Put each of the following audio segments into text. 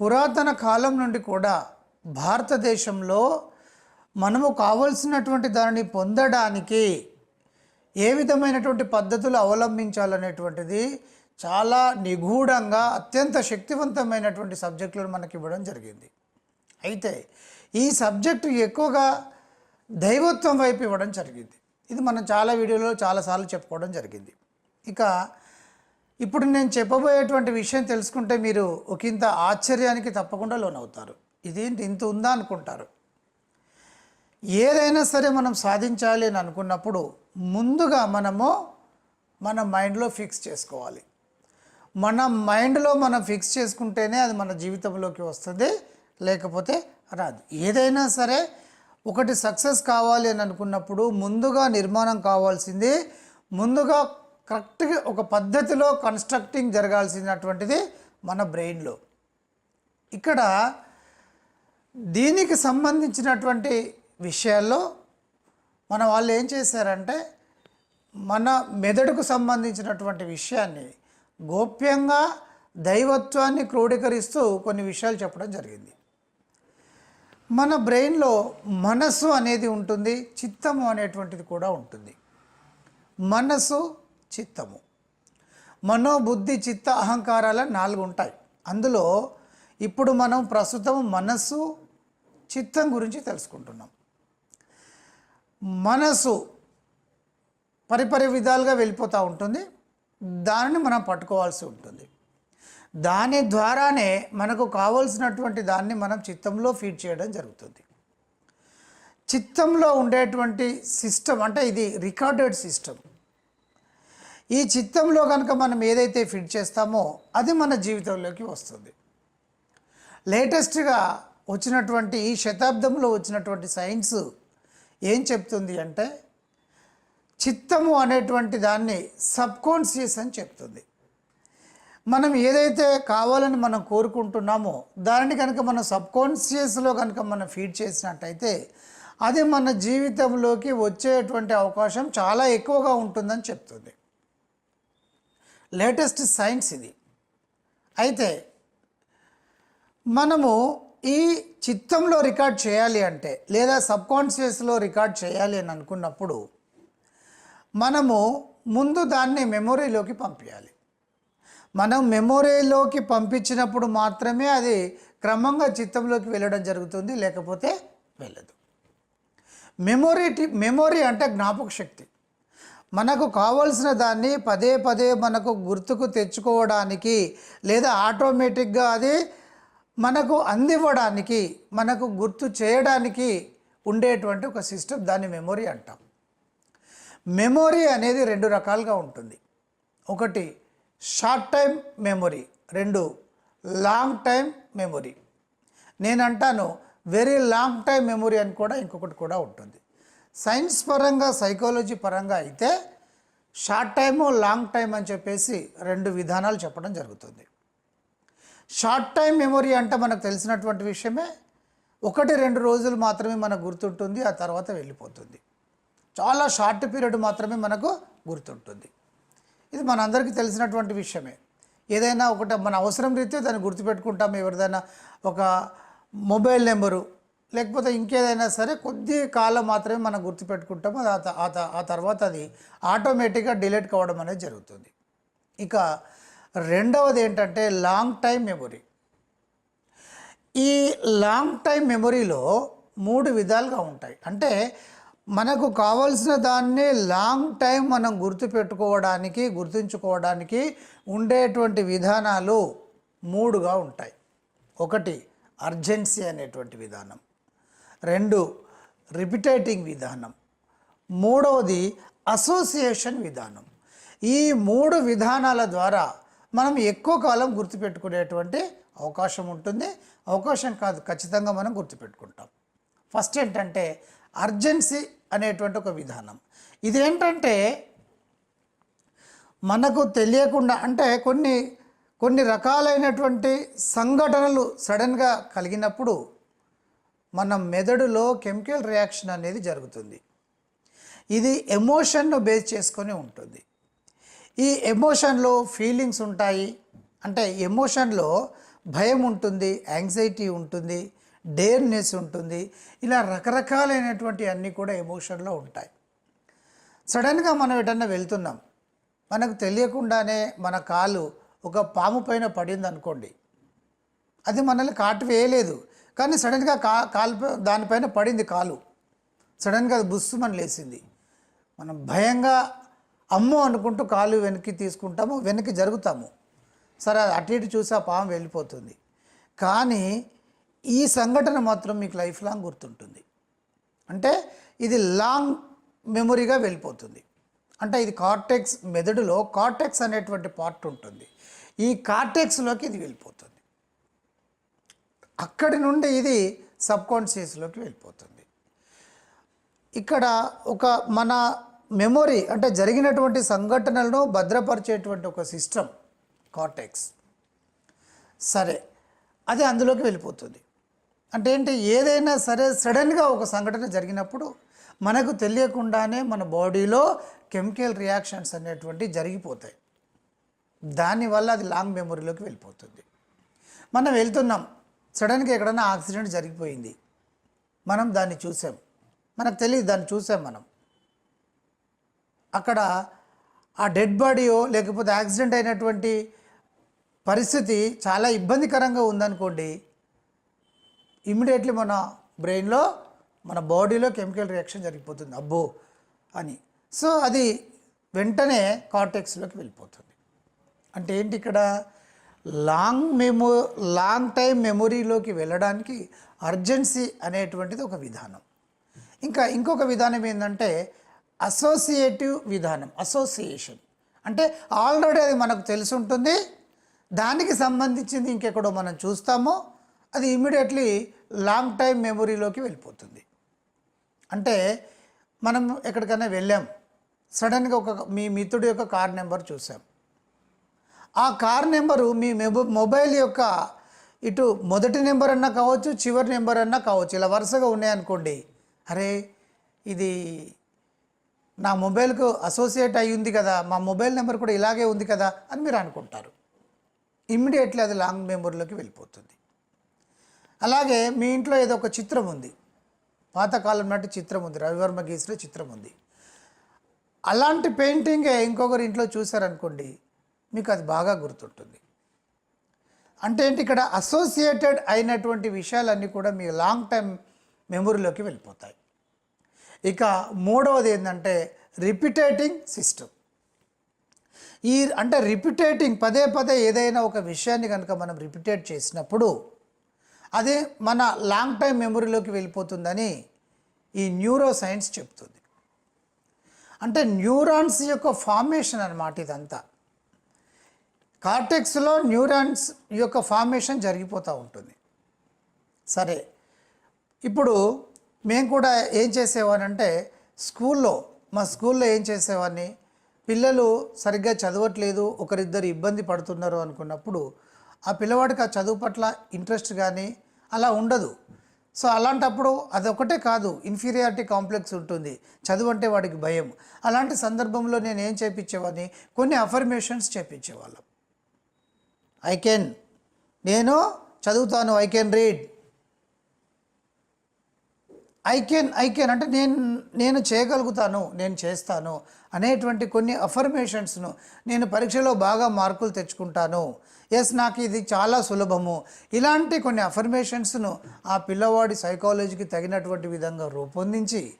పురాతన కాలం నుండి కూడా భారతదేశంలో మనము కావలసినటువంటి దానిని పొందడానికి ఏ విధమైనటువంటి పద్ధతులు అవలంబించాలనేటువంటిది చాలా నిగూఢంగా అత్యంత శక్తివంతమైనటువంటి సబ్జెక్టులను మనకి ఇవ్వడం జరిగింది. అయితే ఈ సబ్జెక్టు ఎక్కువగా దైవత్వం వైపు ఇవ్వడం జరిగింది. ఇది మనం చాలా వీడియోలో చాలాసార్లు చెప్పుకోవడం జరిగింది. ఇక ఇప్పుడు నేను చెప్పబోయేటువంటి విషయం తెలుసుకుంటే మీరు ఒకంత ఆశ్చర్యానికి తప్పకుండా లోనవుతారు. ఇదేంటి? ఇంత ఉందా అనుకుంటారు. ఏదైనా సరే మనం సాధించాలి అని అనుకున్నప్పుడు ముందుగా మనము మన మైండ్లో ఫిక్స్ చేసుకోవాలి. మన మైండ్లో మనం ఫిక్స్ చేసుకుంటేనే అది మన జీవితంలోకి వస్తుంది లేకపోతే రాదు. ఏదైనా సరే ఒకటి సక్సెస్ కావాలి అని అనుకున్నప్పుడు ముందుగా నిర్మాణం కావాల్సింది ముందుగా కరెక్ట్గా ఒక పద్ధతిలో కన్స్ట్రక్టింగ్ జరగాల్సినటువంటిది మన బ్రెయిన్లో. ఇక్కడ దీనికి సంబంధించినటువంటి విషయాల్లో మన వాళ్ళు ఏం చేశారంటే మన మెదడుకు సంబంధించినటువంటి విషయాన్ని గోప్యంగా దైవత్వాన్ని క్రోడీకరిస్తూ కొన్ని విషయాలు చెప్పడం జరిగింది. మన బ్రెయిన్లో మనస్సు అనేది ఉంటుంది చిత్తము అనేటువంటిది కూడా ఉంటుంది. మనసు చిత్తము. మనోబుద్ధి చిత్త అహంకారాల నాలుగు ఉంటాయి. అందులో ఇప్పుడు మనం ప్రస్తుతం మనస్సు చిత్తం గురించి తెలుసుకుంటున్నాం. మనసు పరిపరి విధాలుగా వెళ్ళిపోతూ ఉంటుంది. దానిని మనం పట్టుకోవాల్సి ఉంటుంది. దాని ద్వారానే మనకు కావలసినటువంటి దాన్ని మనం చిత్తంలో ఫీడ్ చేయడం జరుగుతుంది. చిత్తంలో ఉండేటువంటి సిస్టమ్ అంటే ఇది రికార్డెడ్ సిస్టమ్. ఈ చిత్తంలో కనుక మనం ఏదైతే ఫిట్ చేస్తామో అది మన జీవితంలోకి వస్తుంది. లేటెస్ట్గా వచ్చినటువంటి ఈ శతాబ్దంలో వచ్చినటువంటి సైన్స్ ఏం చెప్తుంది అంటే చిత్తము అనేటువంటి దాన్ని సబ్కాన్షియస్ అని చెప్తుంది. మనం ఏదైతే కావాలని మనం కోరుకుంటున్నామో దానిని కనుక మనం సబ్కాన్షియస్లో కనుక మనం ఫీడ్ చేసినట్టయితే అది మన జీవితంలోకి వచ్చేటువంటి అవకాశం చాలా ఎక్కువగా ఉంటుందని చెప్తుంది. లేటెస్ట్ సైన్స్ ఇది. అయితే మనము ఈ చిత్తంలో రికార్డ్ చేయాలి అంటే లేదా సబ్కాన్షియస్లో రికార్డ్ చేయాలి అని అనుకున్నప్పుడు మనము ముందు దాన్ని మెమొరీలోకి పంపించాలి మనం మెమొరీలోకి పంపించినప్పుడు మాత్రమే అది క్రమంగా చిత్తంలోకి వెళ్ళడం జరుగుతుంది లేకపోతే వెళ్ళదు. మెమొరీ మెమొరీ అంటే జ్ఞాపక శక్తి మనకు కావలసిన దాన్ని పదే పదే మనకు గుర్తుకు తెచ్చుకోవడానికి లేదా ఆటోమేటిక్గా అది మనకు అందివ్వడానికి మనకు గుర్తు చేయడానికి ఉండేటువంటి ఒక సిస్టమ్ దాన్ని మెమొరీ అంటాం. మెమొరీ అనేది రెండు రకాలుగా ఉంటుంది. ఒకటి షార్ట్ టైం మెమొరీ రెండు లాంగ్ టైం మెమొరీ. నేను అంటాను వెరీ లాంగ్ టైం మెమొరీ అని కూడా ఇంకొకటి కూడా ఉంటుంది. సైన్స్ పరంగా సైకాలజీ పరంగా అయితే షార్ట్ టైము లాంగ్ టైం అని చెప్పేసి రెండు విధానాలు చెప్పడం జరుగుతుంది. షార్ట్ టైం మెమొరీ అంటే మనకు తెలిసినటువంటి విషయమే. ఒకటి రెండు రోజులు మాత్రమే మనకు గుర్తుంటుంది ఆ తర్వాత వెళ్ళిపోతుంది. చాలా షార్ట్ పీరియడ్ మాత్రమే మనకు గుర్తుంటుంది. ఇది మనందరికీ తెలిసినటువంటి విషయమే. ఏదైనా ఒకటి మన అవసరం రీత్యా దాన్ని గుర్తుపెట్టుకుంటాం. ఎవరిదైనా ఒక మొబైల్ నెంబరు లేకపోతే ఇంకేదైనా సరే కొద్ది కాలం మాత్రమే మనం గుర్తుపెట్టుకుంటాము. అది ఆ త- ఆ తర్వాత అది ఆటోమేటిక్గా డిలీట్ కావడం అనేది జరుగుతుంది. ఇక రెండవది ఏంటంటే లాంగ్ టైం మెమొరీ. ఈ లాంగ్ టైం మెమొరీలో మూడు విధాలుగా ఉంటాయి. అంటే మనకు కావలసిన దాన్ని లాంగ్ టైం మనం గుర్తుపెట్టుకోవడానికి గుర్తుంచుకోవడానికి ఉండేటువంటి విధానాలు మూడుగా ఉంటాయి. ఒకటి అర్జెన్సీ అనేటువంటి విధానం. రెండు రిపిటేటింగ్ విధానం. మూడవది అసోసియేషన్ విధానం. ఈ మూడు విధానాల ద్వారా మనం ఎక్కువ కాలం గుర్తుపెట్టుకునేటువంటి అవకాశం ఉంటుంది. అవకాశం కాదు ఖచ్చితంగా మనం గుర్తుపెట్టుకుంటాం. ఫస్ట్ ఏంటంటే అర్జెన్సీ అనేటువంటి ఒక విధానం. ఇదేంటంటే మనకు తెలియకుండా అంటే కొన్ని కొన్ని రకాలైనటువంటి సంఘటనలు సడన్గా కలిగినప్పుడు మన మెదడులో కెమికల్ రియాక్షన్ అనేది జరుగుతుంది. ఇది ఎమోషన్ను బేస్ చేసుకొని ఉంటుంది. ఈ ఎమోషన్లో ఫీలింగ్స్ ఉంటాయి. అంటే ఎమోషన్లో భయం ఉంటుంది యాంగ్జైటీ ఉంటుంది డేర్నెస్ ఉంటుంది. ఇలా రకరకాలైనటువంటి అన్నీ కూడా ఎమోషన్లో ఉంటాయి. సడన్గా మనం ఎటన్నా వెళ్తున్నాం. మనకు తెలియకుండానే మన కాలు ఒక పాము పైన పడింది అనుకోండి అది మనల్ని కాటు వేయలేదు. కానీ సడన్గా కా కాలు దానిపైన పడింది కాలు. సడన్గా అది బుస్సుమని లేచింది మనం భయంగా అమ్మో అనుకుంటూ కాలు వెనక్కి తీసుకుంటాము వెనక్కి జరుగుతాము. సరే అది అటు ఇటు చూసి ఆ పాము వెళ్ళిపోతుంది. కానీ ఈ సంఘటన మాత్రం మీకు లైఫ్ లాంగ్ గుర్తుంటుంది. అంటే ఇది లాంగ్ మెమొరీగా వెళ్ళిపోతుంది. అంటే ఇది కార్టెక్స్ మెదడులో కార్టెక్స్ అనేటువంటి పార్ట్ ఉంటుంది. ఈ కార్టెక్స్లోకి ఇది వెళ్ళిపోతుంది. అక్కడి నుండి ఇది సబ్ కాన్షియస్లోకి వెళ్ళిపోతుంది. ఇక్కడ ఒక మన మెమొరీ అంటే జరిగినటువంటి సంఘటనలను భద్రపరిచేటువంటి ఒక సిస్టమ్ కార్టెక్స్. సరే అది అందులోకి వెళ్ళిపోతుంది. అంటే ఏంటి? ఏదైనా సరే సడన్గా ఒక సంఘటన జరిగినప్పుడు మనకు తెలియకుండానే మన బాడీలో కెమికల్ రియాక్షన్స్ అనేటువంటి జరిగిపోతాయి. దానివల్ల అది లాంగ్ మెమొరీలోకి వెళ్ళిపోతుంది. మనం వెళ్తున్నాం. సడన్గా ఎక్కడైనా యాక్సిడెంట్ జరిగిపోయింది. మనం దాన్ని చూసాం. మనకు తెలియదు దాన్ని చూసాం మనం. అక్కడ ఆ డెడ్ బాడీయో లేకపోతే యాక్సిడెంట్ అయినటువంటి పరిస్థితి చాలా ఇబ్బందికరంగా ఉందనుకోండి ఇమ్మీడియట్లీ మన బ్రెయిన్లో మన బాడీలో కెమికల్ రియాక్షన్ జరిగిపోతుంది. అబ్బో! అని. సో అది వెంటనే కార్టెక్స్లోకి వెళ్ళిపోతుంది. అంటే ఏంటి ఇక్కడ? లాంగ్ మెమో లాంగ్ టైం మెమొరీలోకి వెళ్ళడానికి అర్జెన్సీ అనేటువంటిది ఒక విధానం. ఇంకా ఇంకొక విధానం ఏంటంటే అసోసియేటివ్ విధానం అసోసియేషన్. అంటే ఆల్రెడీ అది మనకు తెలిసి ఉంటుంది దానికి సంబంధించింది ఇంకెక్కడో మనం చూస్తామో అది ఇమీడియట్లీ లాంగ్ టైం మెమొరీలోకి వెళ్ళిపోతుంది. అంటే మనం ఎక్కడికైనా వెళ్ళాం. సడన్గా ఒక మీ మిత్రుడి యొక్క కార్ నెంబర్ చూసాం. ఆ కార్ నెంబరు మీ మొబైల్ యొక్క ఇటు మొదటి నెంబర్ అన్నా కావచ్చు చివరి నెంబర్ అన్నా కావచ్చు ఇలా వరుసగా ఉన్నాయనుకోండి అరే ఇది నా మొబైల్కు అసోసియేట్ అయి ఉంది కదా మా మొబైల్ నెంబర్ కూడా ఇలాగే ఉంది కదా అని మీరు అనుకుంటారు. ఇమ్మీడియట్లీ అది లాంగ్ మెమొరీలోకి వెళ్ళిపోతుంది. అలాగే మీ ఇంట్లో ఏదో ఒక చిత్రం ఉంది. పాతకాలం నాటి చిత్రం ఉంది రవివర్మ గీసిన చిత్రం ఉంది. అలాంటి పెయింటింగే ఇంకొకరి ఇంట్లో చూసారనుకోండి మీకు అది బాగా గుర్తుంటుంది. అంటే ఏంటి ఇక్కడ అసోసియేటెడ్ అయినటువంటి విషయాలన్నీ కూడా మీ లాంగ్ టైం మెమొరీలోకి వెళ్ళిపోతాయి. ఇక మూడవది ఏంటంటే రిపిటేటింగ్ సిస్టమ్ ఈ అంటే రిపిటేటింగ్ పదే పదే ఏదైనా ఒక విషయాన్ని కనుక మనం రిపిటేట్ చేసినప్పుడు అది మన లాంగ్ టైం మెమొరీలోకి వెళ్ళిపోతుందని ఈ న్యూరో సైన్స్ చెప్తుంది. అంటే న్యూరాన్స్ యొక్క ఫార్మేషన్ అనమాట ఇదంతా. కార్టెక్స్లో న్యూరాన్స్ యొక్క ఫార్మేషన్ జరిగిపోతూ ఉంటుంది. సరే ఇప్పుడు మేము కూడా ఏం చేసేవారంటే స్కూల్లో మా స్కూల్లో ఏం చేసేవాడిని పిల్లలు సరిగ్గా చదవట్లేదు ఒకరిద్దరు ఇబ్బంది పడుతున్నారు అనుకున్నప్పుడు ఆ పిల్లవాడికి ఆ చదువు పట్ల ఇంట్రెస్ట్ కానీ అలా ఉండదు. సో అలాంటప్పుడు అదొకటే కాదు ఇన్ఫీరియారిటీ కాంప్లెక్స్ ఉంటుంది చదువు అంటే వాడికి భయం. అలాంటి సందర్భంలో నేను ఏం చేపించేవాడిని కొన్ని అఫర్మేషన్స్ చేపించేవాళ్ళం ఐ కెన్ నేను చదువుతాను. I can read I can I can అంటే నేను నేను చేయగలుగుతాను. నేను చేస్తాను అనేటువంటి కొన్ని అఫర్మేషన్స్ను నేను పరీక్షలో బాగా మార్కులు తెచ్చుకుంటాను. ఎస్ నాకు ఇది చాలా సులభము. ఇలాంటి కొన్ని అఫర్మేషన్స్ను ఆ పిల్లవాడి సైకాలజీకి తగినటువంటి విధంగా రూపొందించి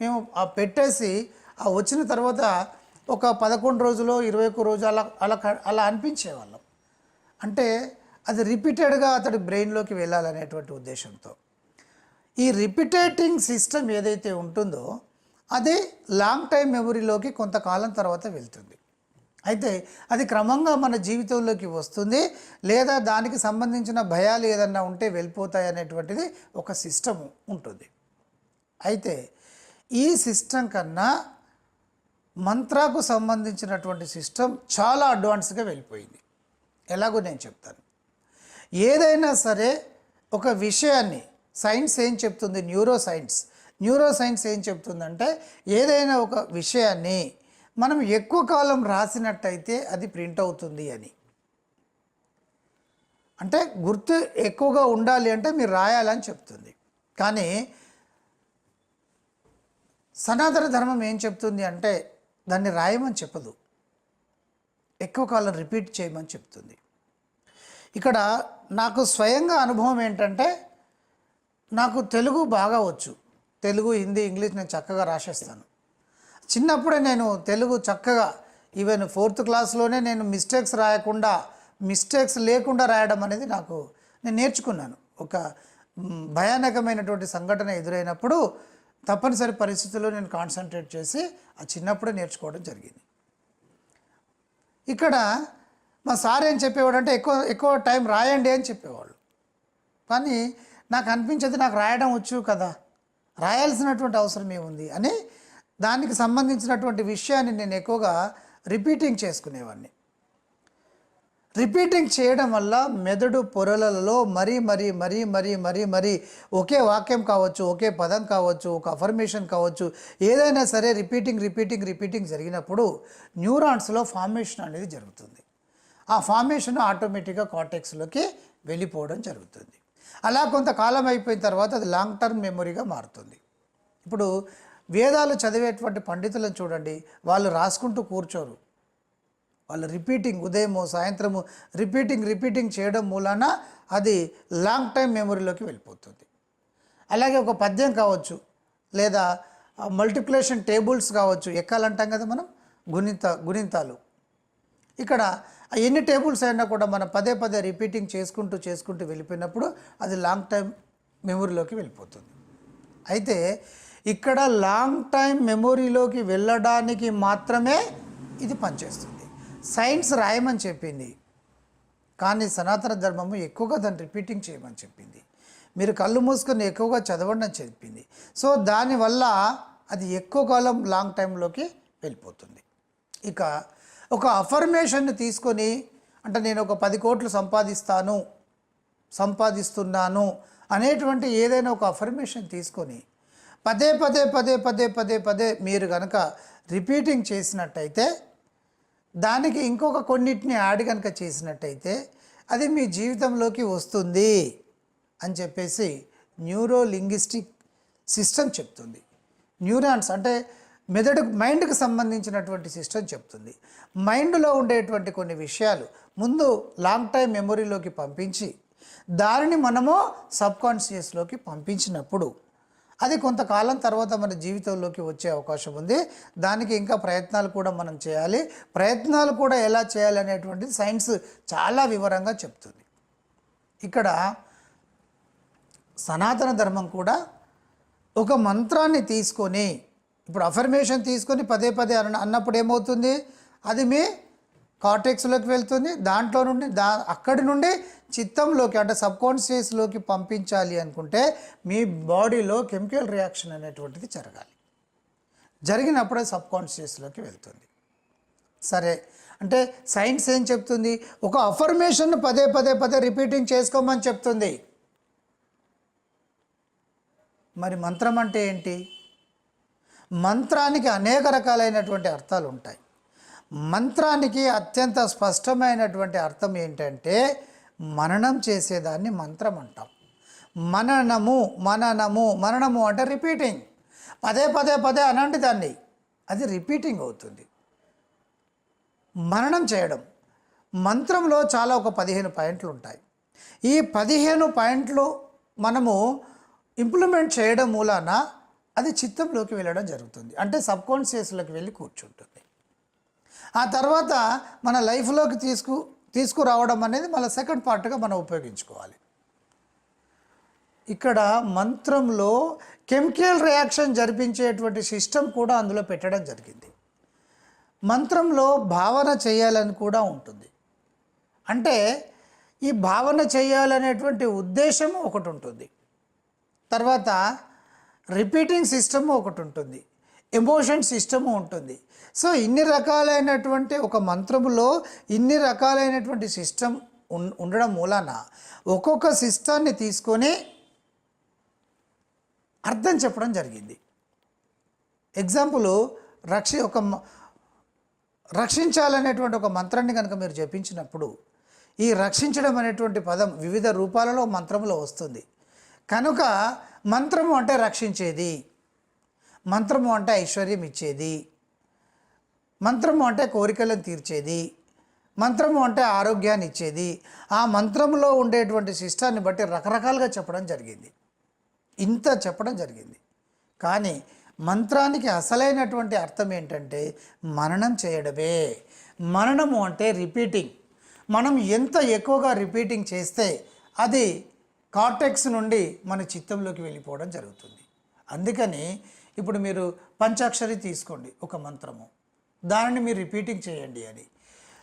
మేము ఆ పెట్టేసి ఆ వచ్చిన తర్వాత ఒక పదకొండు రోజులు ఇరవై ఒక్క రోజు అలా అలా అలా అనిపించేవాళ్ళం. అంటే అది రిపీటెడ్గా అతడి బ్రెయిన్లోకి వెళ్ళాలనేటువంటి ఉద్దేశంతో. ఈ రిపిటేటింగ్ సిస్టమ్ ఏదైతే ఉంటుందో అది లాంగ్ టైం మెమొరీలోకి కొంతకాలం తర్వాత వెళ్తుంది. అయితే అది క్రమంగా మన జీవితంలోకి వస్తుంది లేదా దానికి సంబంధించిన భయాలు ఏదన్నా ఉంటే వెళ్ళిపోతాయి అనేటువంటిది ఒక సిస్టమ్ ఉంటుంది. అయితే ఈ సిస్టమ్ కన్నా మంత్రాకు సంబంధించినటువంటి సిస్టమ్ చాలా అడ్వాన్స్గా వెళ్ళిపోయింది. ఎలాగో నేను చెప్తాను. ఏదైనా సరే ఒక విషయాన్ని సైన్స్ ఏం చెప్తుంది? న్యూరో సైన్స్ న్యూరో సైన్స్ ఏం చెప్తుందంటే ఏదైనా ఒక విషయాన్ని మనం ఎక్కువ కాలం రాసినట్టయితే అది ప్రింట్ అవుతుంది అని. అంటే గుర్తు ఎక్కువగా ఉండాలి అంటే మీరు రాయాలని చెప్తుంది. కానీ సనాతన ధర్మం ఏం చెప్తుంది అంటే దాన్ని రాయమని చెప్పదు. ఎక్కువ కాలం రిపీట్ చేయమని చెప్తుంది. ఇక్కడ నాకు స్వయంగా అనుభవం ఏంటంటే నాకు తెలుగు బాగా వచ్చు. తెలుగు హిందీ ఇంగ్లీష్ నేను చక్కగా రాసేస్తాను. చిన్నప్పుడే నేను తెలుగు చక్కగా ఈవెన్ ఫోర్త్ క్లాస్లోనే నేను మిస్టేక్స్ రాయకుండా మిస్టేక్స్ లేకుండా రాయడం అనేది నాకు నేను నేర్చుకున్నాను. ఒక భయానకమైనటువంటి సంఘటన ఎదురైనప్పుడు తప్పనిసరి పరిస్థితుల్లో నేను కాన్సన్ట్రేట్ చేసి ఆ చిన్నప్పుడే నేర్చుకోవడం జరిగింది. ఇక్కడ మా సార్ ఏం చెప్పేవాడు అంటే ఎక్కువ ఎక్కువ టైం రాయండి అని చెప్పేవాళ్ళు. కానీ నాకు అనిపించేది నాకు రాయడం వచ్చు కదా. రాయాల్సినటువంటి అవసరం ఏముంది అని దానికి సంబంధించినటువంటి విషయాన్ని నేను ఎక్కువగా రిపీటింగ్ చేసుకునేవాడిని. రిపీటింగ్ చేయడం వల్ల మెదడు పొరలలో మరీ మరీ మరీ మరీ మరీ మరీ ఒకే వాక్యం కావచ్చు ఒకే పదం కావచ్చు ఒక అఫర్మేషన్ కావచ్చు ఏదైనా సరే రిపీటింగ్ రిపీటింగ్ రిపీటింగ్ జరిగినప్పుడు న్యూరాన్స్లో ఫార్మేషన్ అనేది జరుగుతుంది. ఆ ఫార్మేషన్ ఆటోమేటిక్గా కార్టెక్స్లోకి వెళ్ళిపోవడం జరుగుతుంది. అలా కొంతకాలం అయిపోయిన తర్వాత అది లాంగ్ టర్మ్ మెమొరీగా మారుతుంది. ఇప్పుడు వేదాలు చదివేటువంటి పండితులను చూడండి వాళ్ళు రాసుకుంటూ కూర్చోరు. వాళ్ళు రిపీటింగ్ ఉదయము సాయంత్రము రిపీటింగ్ రిపీటింగ్ చేయడం మూలాన అది లాంగ్ టైం మెమొరీలోకి వెళ్ళిపోతుంది. అలాగే ఒక పద్యం కావచ్చు లేదా మల్టిప్లేషన్ టేబుల్స్ కావచ్చు ఎక్కాలంటాం కదా మనం? గుణిత గుణింతాలు. ఇక్కడ ఎన్ని టేబుల్స్ అయినా కూడా మనం పదే పదే రిపీటింగ్ చేసుకుంటూ చేసుకుంటూ వెళ్ళిపోయినప్పుడు అది లాంగ్ టైం మెమొరీలోకి వెళ్ళిపోతుంది. అయితే ఇక్కడ లాంగ్ టైం మెమొరీలోకి వెళ్ళడానికి మాత్రమే ఇది పనిచేస్తుంది. సైన్స్ రాయమని చెప్పింది. కానీ సనాతన ధర్మము ఎక్కువగా దాన్ని రిపీటింగ్ చేయమని చెప్పింది. మీరు కళ్ళు మూసుకొని ఎక్కువగా చదవండి అని చెప్పింది. సో దానివల్ల అది ఎక్కువ కాలం లాంగ్ టైంలోకి వెళ్ళిపోతుంది. ఇక ఒక అఫర్మేషన్ని తీసుకొని అంటే నేను ఒక పది కోట్లు సంపాదిస్తాను సంపాదిస్తున్నాను అనేటువంటి ఏదైనా ఒక అఫర్మేషన్ తీసుకొని పదే పదే పదే పదే పదే పదే మీరు కనుక రిపీటింగ్ చేసినట్టయితే దానికి ఇంకొక కొన్నిటిని యాడ్ కనుక చేసినట్టయితే అది మీ జీవితంలోకి వస్తుంది అని చెప్పేసి న్యూరో లింగిస్టిక్ సిస్టమ్ చెప్తుంది. న్యూరాన్స్ అంటే మెదడు మైండ్కి సంబంధించినటువంటి సిస్టమ్ చెప్తుంది. మైండ్లో ఉండేటువంటి కొన్ని విషయాలు ముందు లాంగ్ టైం మెమొరీలోకి పంపించి దానిని మనము సబ్ కాన్షియస్లోకి పంపించినప్పుడు అది కొంతకాలం తర్వాత మన జీవితంలోకి వచ్చే అవకాశం ఉంది. దానికి ఇంకా ప్రయత్నాలు కూడా మనం చేయాలి. ప్రయత్నాలు కూడా ఎలా చేయాలి అనేటువంటిది సైన్స్ చాలా వివరంగా చెప్తుంది. ఇక్కడ సనాతన ధర్మం కూడా ఒక మంత్రాన్ని తీసుకొని ఇప్పుడు అఫర్మేషన్ తీసుకొని పదే పదే అన్న అన్నప్పుడు ఏమవుతుంది? అది మీ కార్టెక్స్లోకి వెళ్తుంది. దాంట్లో నుండి దా అక్కడి నుండి చిత్తంలోకి అంటే సబ్ కాన్షియస్లోకి పంపించాలి అనుకుంటే మీ బాడీలో కెమికల్ రియాక్షన్ అనేటువంటిది జరగాలి. జరిగినప్పుడే సబ్ కాన్షియస్లోకి వెళ్తుంది. సరే అంటే సైన్స్ ఏం చెప్తుంది? ఒక అఫర్మేషన్ పదే పదే పదే రిపీటింగ్ చేసుకోమని చెప్తుంది. మరి మంత్రం అంటే ఏంటి? మంత్రానికి అనేక రకాలైనటువంటి అర్థాలు ఉంటాయి మంత్రానికి అత్యంత స్పష్టమైనటువంటి అర్థం ఏంటంటే మననం చేసేదాన్ని మంత్రం అంటాం. మననము మననము మననము అంటే రిపీటింగ్ పదే పదే పదే అనండి దాన్ని అది రిపీటింగ్ అవుతుంది. మననం చేయడం. మంత్రంలో చాలా ఒక పదిహేను పాయింట్లు ఉంటాయి. ఈ పదిహేను పాయింట్లు మనము ఇంప్లిమెంట్ చేయడం మూలాన అది చిత్తంలోకి వెళ్ళడం జరుగుతుంది. అంటే సబ్కాన్షియస్లోకి వెళ్ళి కూర్చుంటుంది. ఆ తర్వాత మన లైఫ్లోకి తీసుకు తీసుకురావడం అనేది మన సెకండ్ పార్ట్గా మనం ఉపయోగించుకోవాలి. ఇక్కడ మంత్రంలో కెమికల్ రియాక్షన్ జరిపించేటువంటి సిస్టమ్ కూడా అందులో పెట్టడం జరిగింది. మంత్రంలో భావన చేయాలని కూడా ఉంటుంది. అంటే ఈ భావన చేయాలనేటువంటి ఉద్దేశం ఒకటి ఉంటుంది. తర్వాత రిపీటింగ్ సిస్టమ్ ఒకటి ఉంటుంది. ఎమోషన్ సిస్టము ఉంటుంది. సో ఇన్ని రకాలైనటువంటి ఒక మంత్రములో ఇన్ని రకాలైనటువంటి సిస్టమ్ ఉన్ ఉండడం మూలాన ఒక్కొక్క సిస్టాన్ని తీసుకొని అర్థం చెప్పడం జరిగింది. ఎగ్జాంపుల్ రక్షి ఒక మ- రక్షించాలనేటువంటి ఒక మంత్రాన్ని కనుక మీరు జపించినప్పుడు ఈ రక్షించడం అనేటువంటి పదం వివిధ రూపాలలో మంత్రంలో వస్తుంది. కనుక మంత్రము అంటే రక్షించేది. మంత్రము అంటే ఐశ్వర్యం ఇచ్చేది. మంత్రము అంటే కోరికలను తీర్చేది. మంత్రము అంటే ఆరోగ్యాన్ని ఇచ్చేది. ఆ మంత్రంలో ఉండేటువంటి శిష్టాన్ని బట్టి రకరకాలుగా చెప్పడం జరిగింది. ఇంత చెప్పడం జరిగింది. కానీ మంత్రానికి అసలైనటువంటి అర్థం ఏంటంటే మననం చేయడమే. మననము అంటే రిపీటింగ్. మనం ఎంత ఎక్కువగా రిపీటింగ్ చేస్తే అది కార్టెక్స్ నుండి మన చిత్తంలోకి వెళ్ళిపోవడం జరుగుతుంది. అందుకని ఇప్పుడు మీరు పంచాక్షరి తీసుకోండి ఒక మంత్రము. దానిని మీరు రిపీటింగ్ చేయండి అని.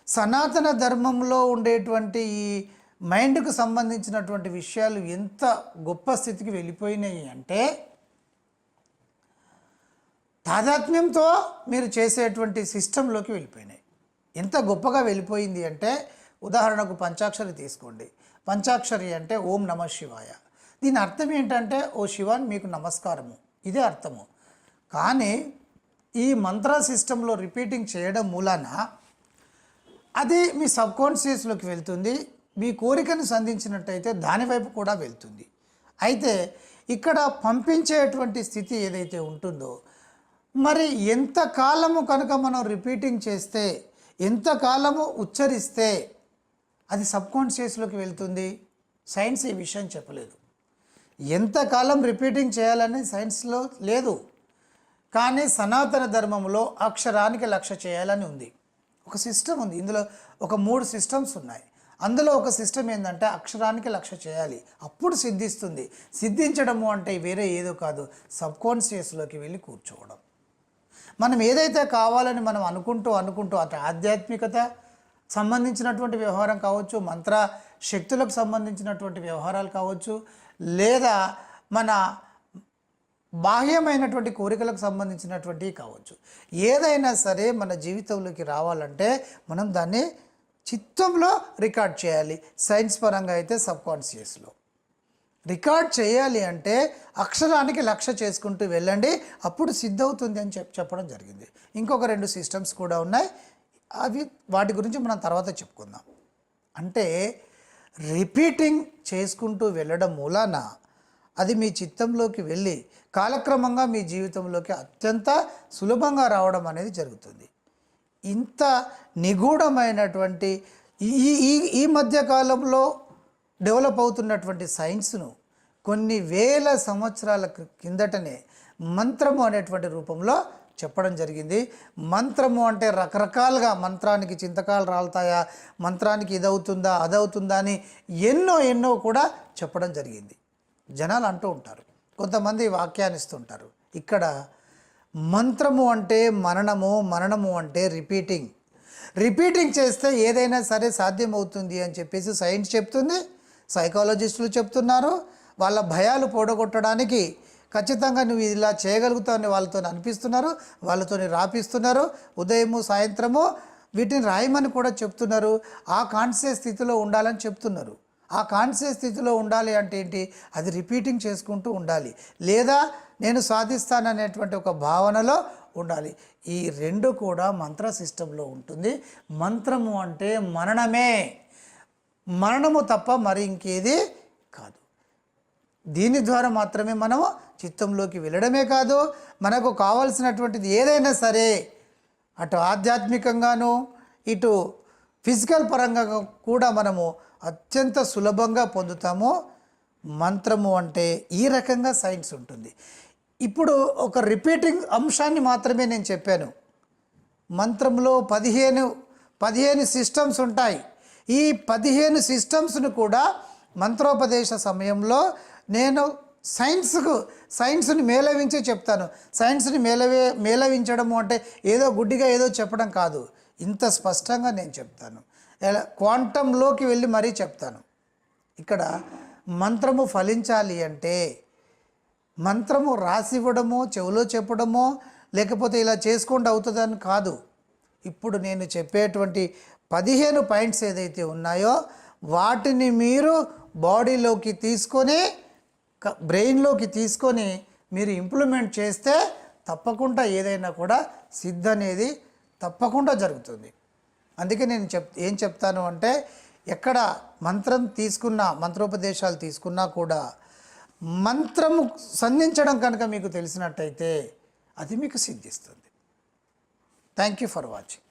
సనాతన ధర్మంలో ఉండేటువంటి ఈ మైండ్కు సంబంధించినటువంటి విషయాలు ఎంత గొప్ప స్థితికి వెళ్ళిపోయినాయి అంటే తాదాత్మ్యంతో మీరు చేసేటువంటి సిస్టంలోకి వెళ్ళిపోయినాయి. ఎంత గొప్పగా వెళ్ళిపోయింది అంటే ఉదాహరణకు పంచాక్షరి తీసుకోండి. పంచాక్షరి అంటే ఓం నమ శివాయ. దీని అర్థం ఏంటంటే ఓ శివాన్ మీకు నమస్కారము. ఇదే అర్థము. కానీ ఈ మంత్ర సిస్టంలో రిపీటింగ్ చేయడం మూలాన అది మీ సబ్ కాన్షియస్లోకి వెళ్తుంది మీ కోరికను సంధించినట్టయితే దానివైపు కూడా వెళ్తుంది. అయితే ఇక్కడ పంపించేటువంటి స్థితి ఏదైతే ఉంటుందో మరి ఎంత కాలము కనుక మనం రిపీటింగ్ చేస్తే ఎంత కాలము ఉచ్చరిస్తే అది సబ్ కాన్షియస్లోకి వెళ్తుంది? సైన్స్ ఈ విషయం చెప్పలేదు. ఎంతకాలం రిపీటింగ్ చేయాలని సైన్స్లో లేదు. కానీ సనాతన ధర్మంలో అక్షరానికి లక్ష చేయాలని ఉంది. ఒక సిస్టమ్ ఉంది. ఇందులో ఒక మూడు సిస్టమ్స్ ఉన్నాయి. అందులో ఒక సిస్టమ్ ఏంటంటే అక్షరానికి లక్ష్య చేయాలి. అప్పుడు సిద్ధిస్తుంది. సిద్ధించడము అంటే వేరే ఏదో కాదు. సబ్ కాన్షియస్లోకి వెళ్ళి కూర్చోవడం. మనం ఏదైతే కావాలని మనం అనుకుంటూ అనుకుంటూ అటు ఆధ్యాత్మికత సంబంధించినటువంటి వ్యవహారం కావచ్చు మంత్ర శక్తులకు సంబంధించినటువంటి వ్యవహారాలు కావచ్చు లేదా మన బాహ్యమైనటువంటి కోరికలకు సంబంధించినటువంటివి కావచ్చు. ఏదైనా సరే మన జీవితంలోకి రావాలంటే మనం దాన్ని చిత్తంలో రికార్డ్ చేయాలి. సైన్స్ పరంగా అయితే సబ్ కాన్షియస్లో రికార్డ్ చేయాలి అంటే అక్షరానికి లక్ష్య చేసుకుంటూ వెళ్ళండి. అప్పుడు సిద్ధవుతుంది అని చెప్ చెప్పడం జరిగింది. ఇంకొక రెండు సిస్టమ్స్ కూడా ఉన్నాయి. అవి వాటి గురించి మనం తర్వాత చెప్పుకుందాం. అంటే రిపీటింగ్ చేసుకుంటూ వెళ్ళడం మూలాన అది మీ చిత్తంలోకి వెళ్ళి కాలక్రమంగా మీ జీవితంలోకి అత్యంత సులభంగా రావడం అనేది జరుగుతుంది. ఇంత నిగూఢమైనటువంటి ఈ ఈ ఈ మధ్య కాలంలో డెవలప్ అవుతున్నటువంటి సైన్స్ను కొన్ని వేల సంవత్సరాల కిందటనే మంత్రము అనేటువంటి రూపంలో చెప్పడం జరిగింది. మంత్రము అంటే రకరకాలుగా మంత్రానికి చింతకాలు రాలుతాయా మంత్రానికి ఇదవుతుందా అదవుతుందా అని ఎన్నో ఎన్నో కూడా చెప్పడం జరిగింది. జనాలు అంటూ ఉంటారు. కొంతమంది వ్యాఖ్యానిస్తుంటారు ఇక్కడ మంత్రము అంటే మరణము మరణము అంటే రిపీటింగ్. రిపీటింగ్ చేస్తే ఏదైనా సరే సాధ్యమవుతుంది అని చెప్పేసి సైన్స్ చెప్తుంది సైకాలజిస్టులు చెప్తున్నారు. వాళ్ళ భయాలు పోడగొట్టడానికి ఖచ్చితంగా నువ్వు ఇలా చేయగలుగుతావని వాళ్ళతో అనిపిస్తున్నారు వాళ్ళతో రాపిస్తున్నారు. ఉదయము సాయంత్రము వీటిని రాయమని కూడా చెప్తున్నారు. ఆ కాన్షియస్ స్థితిలో ఉండాలని చెప్తున్నారు. ఆ కాన్షియస్ స్థితిలో ఉండాలి అంటే ఏంటి? అది రిపీటింగ్ చేసుకుంటూ ఉండాలి. లేదా నేను సాధిస్తాననేటువంటి ఒక భావనలో ఉండాలి. ఈ రెండు కూడా మంత్ర సిస్టంలో ఉంటుంది. మంత్రము అంటే మరణమే మరణము తప్ప మరి ఇంకేది కాదు. దీని ద్వారా మాత్రమే మనము చిత్తంలోకి వెళ్ళడమే కాదు. మనకు కావలసినటువంటిది ఏదైనా సరే అటు ఆధ్యాత్మికంగాను ఇటు ఫిజికల్ పరంగా కూడా మనము అత్యంత సులభంగా పొందుతాము మంత్రము అంటే ఈ రకంగా సైన్స్ ఉంటుంది. ఇప్పుడు ఒక రిపీటింగ్ అంశాన్ని మాత్రమే నేను చెప్పాను. మంత్రంలో పదిహేను పదిహేను సిస్టమ్స్ ఉంటాయి. ఈ పదిహేను సిస్టమ్స్ను కూడా మంత్రోపదేశ సమయంలో నేను సైన్స్కు సైన్స్ని మేళవించి చెప్తాను. సైన్స్ని మేళవే మేళవించడము అంటే ఏదో గుడ్డిగా ఏదో చెప్పడం కాదు. ఇంత స్పష్టంగా నేను చెప్తాను. ఎలా క్వాంటంలోకి వెళ్ళి మరీ చెప్తాను. ఇక్కడ మంత్రము ఫలించాలి అంటే మంత్రము రాసివ్వడమో చెవిలో చెప్పడమో లేకపోతే ఇలా చేసుకోండి అవుతుందని కాదు. ఇప్పుడు నేను చెప్పేటువంటి పదిహేను పాయింట్స్ ఏదైతే ఉన్నాయో వాటిని మీరు బాడీలోకి తీసుకొని బ్రెయిన్లోకి తీసుకొని మీరు ఇంప్లిమెంట్ చేస్తే తప్పకుండా ఏదైనా కూడా సిద్ధ అనేది తప్పకుండా జరుగుతుంది. అందుకే నేను చెప్ ఏం చెప్తాను అంటే ఎక్కడ మంత్రం తీసుకున్నా మంత్రోపదేశాలు తీసుకున్నా కూడా మంత్రము సంధించడం కనుక మీకు తెలిసినట్టయితే అది మీకు సిద్ధిస్తుంది. Thank you for watching